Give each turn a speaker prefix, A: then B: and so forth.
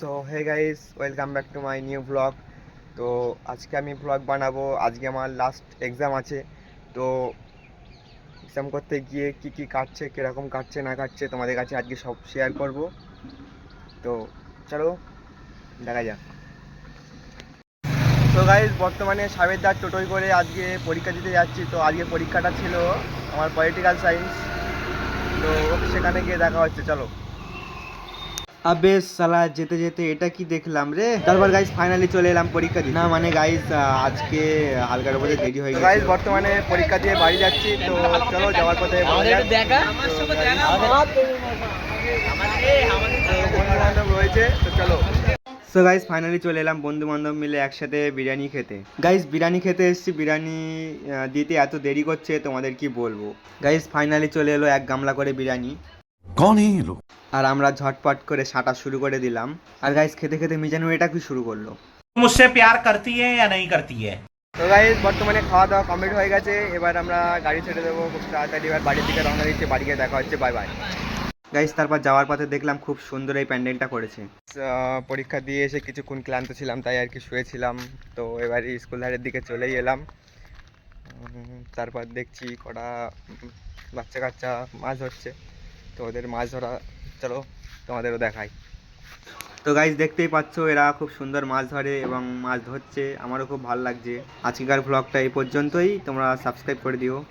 A: So hey guys welcome back to my new blog তো আজকে আমি ব্লগ বানাবো। আজকে আমার লাস্ট এক্সাম আছে। তো এক্সাম করতে গিয়ে কি কি কাটছে, কীরকম কাটছে, না কাটছে তোমাদের কাছে আজকে সব শেয়ার করব। তো চলো, দেখা যাক। তো গাইজ বর্তমানে সাবেরদার টোটোই করে আজকে পরীক্ষা দিতে যাচ্ছি। তো আজকে পরীক্ষাটা ছিল আমার পলিটিক্যাল সায়েন্স তো সেখানে গিয়ে দেখা হচ্ছে। চলো। আবে সালা যেতে যেতে এটা কি দেখলাম রে? তারপর গাইস ফাইনালি চলে এলাম পরীক্ষা দিতে। না মানে গাইস আজকে হালকার উপরে দেরি হয়ে গেছে। গাইস বর্তমানে পরীক্ষা দিয়ে বাড়ি যাচ্ছি তো চলো যাওয়ার পথে বন্ধু বান্ধব রয়েছে তো চলো। সো গাইস ফাইনালি চলে এলাম বন্ধু বান্ধব মিলে একসাথে বিরিয়ানি খেতে। গাইস বিরিয়ানি খেতে এসেছি। বিরিয়ানি দিতে এত দেরি করছে তোমাদের কি বলব? গাইস ফাইনালি চলে এলো এক গামলা করে বিরিয়ানি।
B: কনে এলো।
A: আর আমরা ঝটপট করে সাঁটা শুরু করে দিলাম। আর গাইস খেতে খেতে মিজানু এটা কি শুরু করল?
C: মুসে প্যার করতি হ্যাঁ ইয়া नहीं করতি হ্যাঁ
A: তো গাইস বর্তমানে খাওয়া দাওয়া কমপ্লিট হয়ে গেছে। এবার আমরা গাড়ি ছেড়ে দেবো। খুব তাড়াতাড়ি এবার বাড়ির দিকে রওনা দিচ্ছি। বাড়ি গিয়ে দেখা হচ্ছে। বাই বাই গাইস তারপর যাওয়ার পথে দেখলাম খুব সুন্দর এই প্যান্ডেলটা করেছে। পরীক্ষা দিয়ে এসে কিছুক্ষণ ক্লান্ত ছিলাম তাই আর কি শুয়েছিলাম। তো এবার স্কুল ধারের দিকে চলেই এলাম। তারপর দেখছি কটা বাচ্চা কাচ্চা মাছ হচ্ছে তো ওদের মাছ ধরা, চলো তোমাদেরও দেখাই। তো গাইজ দেখতেই পাচ্ছ, এরা খুব সুন্দর মাছ ধরে এবং মাছ ধরছে। আমারও খুব ভালো লাগছে। আজকেকার ব্লগটা এই পর্যন্তই। তোমরা সাবস্ক্রাইব করে দিও।